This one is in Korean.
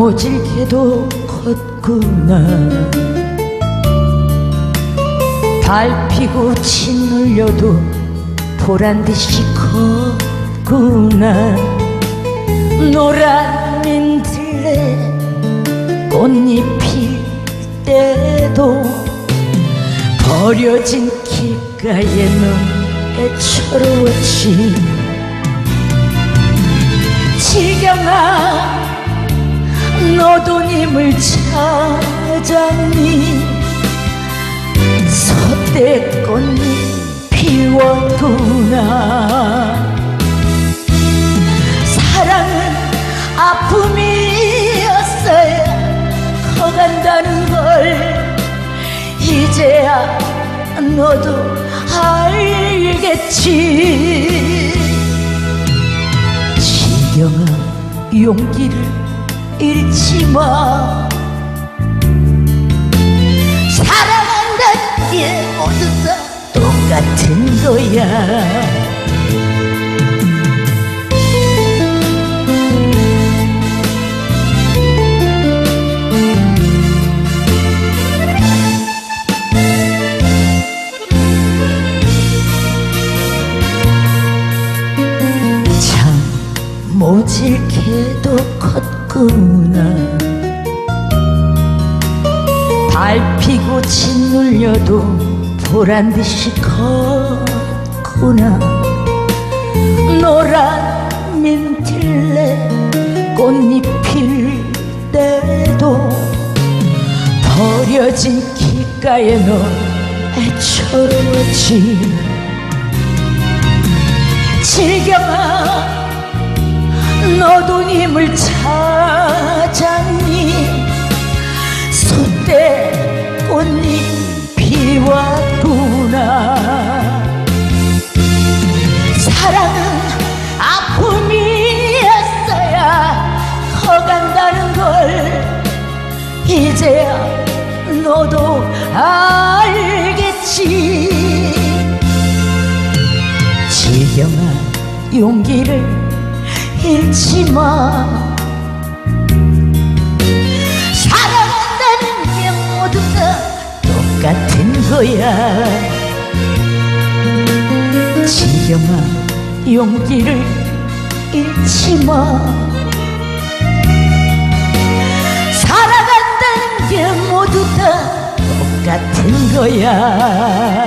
모질게도 컸구나. 밟히고 짓눌려도 보란듯이 컸구나. 노란 민들레 꽃잎 필 때도 버려진 길가에 넌 애처로웠지 지경아 너도 님을 찾았니? 소떼꽃잎 피웠구나. 사랑은 아픔이었어야 커간다는 걸 이제야 너도 알겠지. 지경아 용기를 잃지 마. 사랑한다는 게 모두 다 똑같은 거야. 참 모질게도 컸 구나. 밟히고 짓눌려도 보란 듯이 컸구나. 노란 민들레 꽃잎 필 때도 버려진 길가에 넌 애처로웠지 지경아 너도 님을 찾았니? 소떼 꽃잎 피웠구나. 사랑은 아픔이었어야 커간다는 걸 이제야 너도 알겠지. 지경아 용기를 잃지 마. 사랑한다는 게 모두 다 똑같은 거야. 지경아 용기를 잃지 마. 사랑한다는 게 모두 다 똑같은 거야